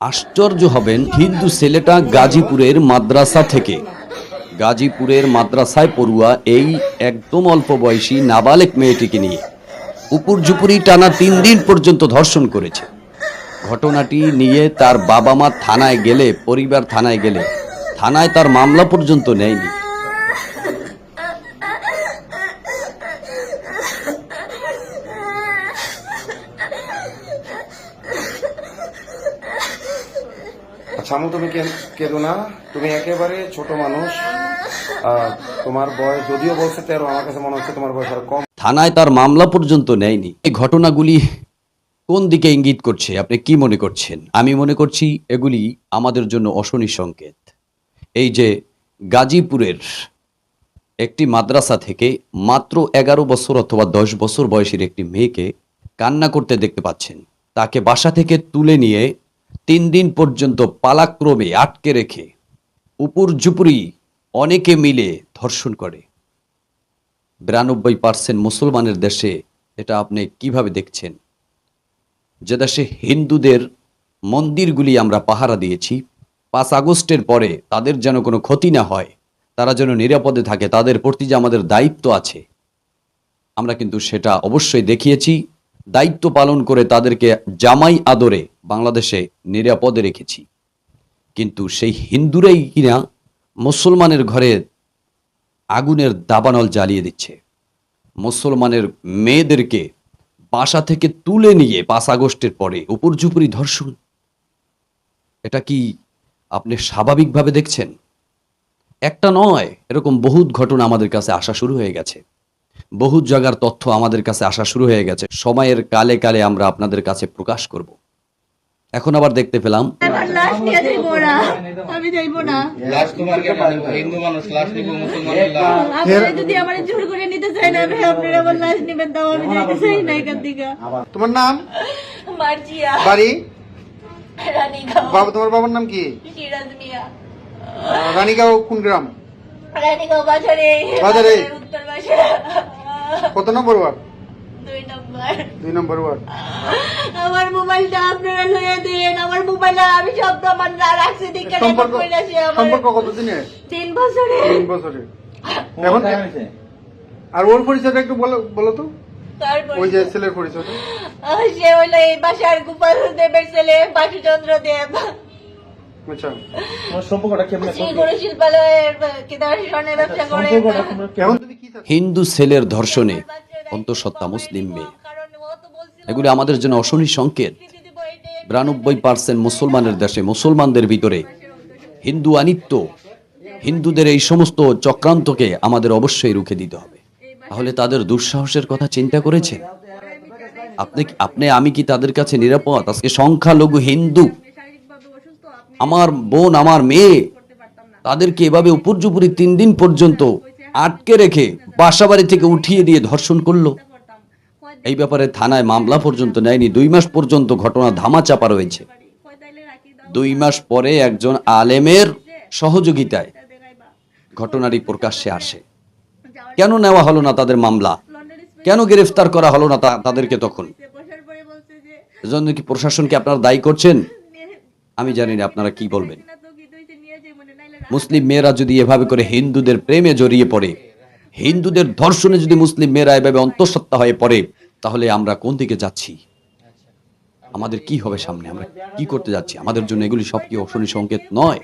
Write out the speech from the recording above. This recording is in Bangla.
আশ্চর্য হবেন হিন্দু ছেলেটা গাজীপুরের মাদ্রাসা থেকে। গাজীপুরের মাদ্রাসায় পড়ুয়া এই একদম অল্প বয়সী নাবালেক মেয়েটিকে নিয়ে। উপর ঝুপুরি টানা তিন দিন পর্যন্ত ধর্ষণ করেছে। ঘটনাটি নিয়ে তার বাবা মা থানায় গেলে, পরিবার থানায় গেলে। থানায় তার মামলা পর্যন্ত নেয়নি। আচ্ছা তুমি কেঁদো না। তুমি একেবারে ছোট মানুষ। তোমার বয়স যদিও বলছে তেরো, আমার কাছে মনে হচ্ছে তোমার বয়স আর কম। থানায় তার মামলা পর্যন্ত নেয়নি। এই ঘটনাগুলি কোন দিকে ইঙ্গিত করছে? আপনি কি মনে করছেন? আমি মনে করছি এগুলি আমাদের জন্য অশনি সংকেত। এই যে গাজীপুরের একটি মাদ্রাসা থেকে মাত্র এগারো বছর অথবা দশ বছর বয়সের একটি মেয়েকে কান্না করতে দেখতে পাচ্ছেন। তাকে বাসা থেকে তুলে নিয়ে তিন দিন পর্যন্ত পালাক্রমে আটকে রেখে উপর ঝুপুরি অনেকে মিলে ধর্ষণ করে। বিরানব্বই পার্সেন্ট মুসলমানের দেশে এটা আপনি কীভাবে দেখছেন? যে দেশে হিন্দুদের মন্দিরগুলি আমরা পাহারা দিয়েছি, পাঁচ আগস্টের পরে তাদের যেন কোনো ক্ষতি না হয়, তারা যেন নিরাপদে থাকে, তাদের প্রতি যে আমাদের দায়িত্ব আছে, আমরা কিন্তু সেটা অবশ্যই দেখিয়েছি। দায়িত্ব পালন করে তাদেরকে জামাই আদরে বাংলাদেশে নিরাপদে রেখেছি। কিন্তু সেই হিন্দুরাই কিনা মুসলমানের ঘরে আগুনের দাবানল জ্বালিয়ে দিচ্ছে। মুসলমানের মেয়েদেরকে বাসা থেকে তুলে নিয়ে পাঁচ আগস্টের পরে উপরঝুপুরি ধর্ষণ। এটা কি আপনি স্বাভাবিকভাবে দেখছেন? একটা নয়, এরকম বহুত ঘটনা আমাদের কাছে আসা শুরু হয়ে গেছে। বহুত জায়গার তথ্য আমাদের কাছে আসা শুরু হয়ে গেছে। সময়ের কালে কালে আমরা আপনাদের কাছে প্রকাশ করব। এখন আবার দেখতে পেলাম। আমার লাশ নিয়ে যাইবো না আমি যাইবো না। লাশ তোমার কেন নিব? হিন্দু মানুষ লাশ নিব মুসলমানের লাশ আপনারা যদি আমার জোর করে নিতে চাই না ভাই আপনারা আমার লাশ নেবেন তাও আমি যাইতে চাই না এখান থেকে। তোমার নাম? বাড়ি? বাবা তোমার বাবার নাম কি? রানীগাঁও কোন গ্রাম? রানীগাঁও বাজারে। বাজারে? কত নম্বর ওয়ার্ড? দুই নম্বর। ওয়ার্ড। আমার মোবাইলটা আপনারা লইয়া দিন আমার মোবাইল আমি সব না রাখছি দিকে সম্পর্ক আমার। সম্পর্ক কত দিনের তিন বছরে। তিন বছরে। এখন আর ওর পরিচয়টা একটু বলো বলো তো। তারপর ওই যে ছেলের পরিচয়টা। সে হইল এই বাসার গোপাল দেবের ছেলে বাসুচন্দ্র দেব। হিন্দু ছেলের ধর্ষণে অন্তঃসত্ত্বা মুসলিম মেয়ে। এগুলি আমাদের জন্য অশনি সংকেত। বিরানব্বই পার্সেন্ট মুসলমানের দেশে মুসলমানদের ভিতরে হিন্দু আনিত্য। হিন্দুদের এই সমস্ত চক্রান্তকে আমাদের অবশ্যই রুখে দিতে হবে। তাহলে তাদের দুঃসাহসের কথা চিন্তা করেছেন? আপনি আপনি আমি কি তাদের কাছে নিরাপদ? আজকে সংখ্যালঘু হিন্দু আমার বোন, আমার মেয়ে, তাদেরকে এভাবে উপর্যুপুরি তিন দিন পর্যন্ত আটকে রেখে বাসাবাড়ি থেকে উঠিয়ে দিয়ে ধর্ষণ করল। এই ব্যাপারে থানায় মামলা পর্যন্ত নেয়নি। দুই মাস পর্যন্ত ঘটনা রয়েছে। তাইলে রাখি দাও দুই মাস পরে একজন আলেমের সহযোগিতায় ঘটনাটি প্রকাশ্যে আসে। কেন নেওয়া হলো না তাদের মামলা? কেন গ্রেফতার করা হলো না তাদেরকে তখন? এজন্য কি প্রশাসনকে আপনারা দায়ী করছেন? আমি জানি না আপনারা কি বলবেন। মুসলিম মেয়েরা যদি এভাবে করে হিন্দুদের প্রেমে জড়িয়ে পড়ে হিন্দুদের ধর্ষণে যদি মুসলিম মেয়েরা এভাবে অন্তঃসত্ত্বা হয়ে পড়ে তাহলে আমরা কোন দিকে যাচ্ছি? আমাদের কি হবে সামনে? আমরা কি করতে যাচ্ছি? আমাদের জন্য এগুলি সব কি অশনি সংকেত নয়?